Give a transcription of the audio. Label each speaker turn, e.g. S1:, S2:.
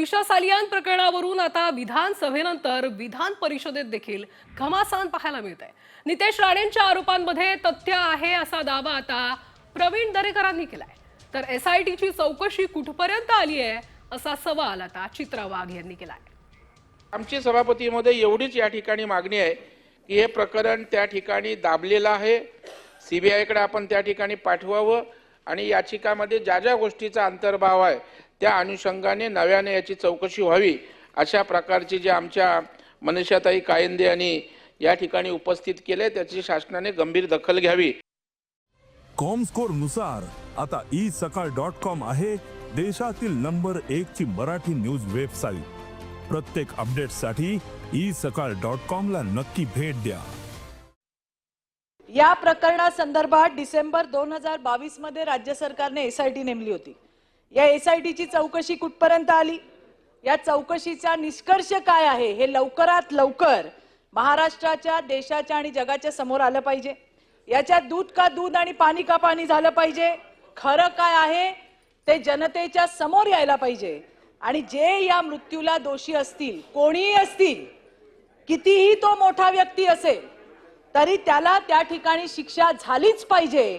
S1: दिशा सालियान प्रकरणावरून आता विधानसभेनंतर विधान परिषदेत देखील घमासान पाहायला मिळत आहे नितेश राणेंच्या आरोपांमध्ये तथ्य आहे असा दावा आता प्रवीण दरेकरांनी केलाय. तर एस आय टीची चौकशी कुठपर्यंत आली आहे असा सवाल आता चित्रा वाघ यांनी केलाय.
S2: आमची सभापतीमध्ये एवढीच या ठिकाणी मागणी आहे की हे प्रकरण त्या ठिकाणी दाबलेलं आहे. सीबीआयकडे आपण त्या ठिकाणी पाठवावं आणि याचिकामध्ये ज्या ज्या गोष्टीचा अंतर्भाव आहे त्या अनुषंगाने नव्याने याची चौकशी व्हावी अशा प्रकारची जे आमच्या मनीषाताई कायंदे यांनी या ठिकाणी उपस्थित केले त्याची शासनाने गंभीर दखल घ्यावी.
S3: कॉमस्कोरनुसार आता ई सकाळ डॉट कॉम आहे देशातील नंबर एक ची मराठी न्यूज वेबसाईट. प्रत्येक अपडेटसाठी ई सकाळ डॉट कॉम ला नक्की भेट द्या.
S4: या प्रकरणासंदर्भात डिसेंबर दोन हजार बावीसमध्ये राज्य सरकारने एसआयटी नेमली होती. या एसआयटीची चौकशी कुठपर्यंत आली? या चौकशीचा निष्कर्ष काय आहे? हे लवकरात लवकर महाराष्ट्राच्या देशाच्या आणि जगाच्या समोर आलं पाहिजे. याच्यात दूध का दूध आणि पाणी का पाणी झालं पाहिजे? खरं काय आहे? ते जनतेच्या समोर यायला पाहिजे. आणि जे या मृत्यूला दोषी असतील कोणीही असतील कितीही तो मोठा व्यक्ती असेल तरी त्याला त्या ठिकाणी शिक्षा झालीच पाहिजे.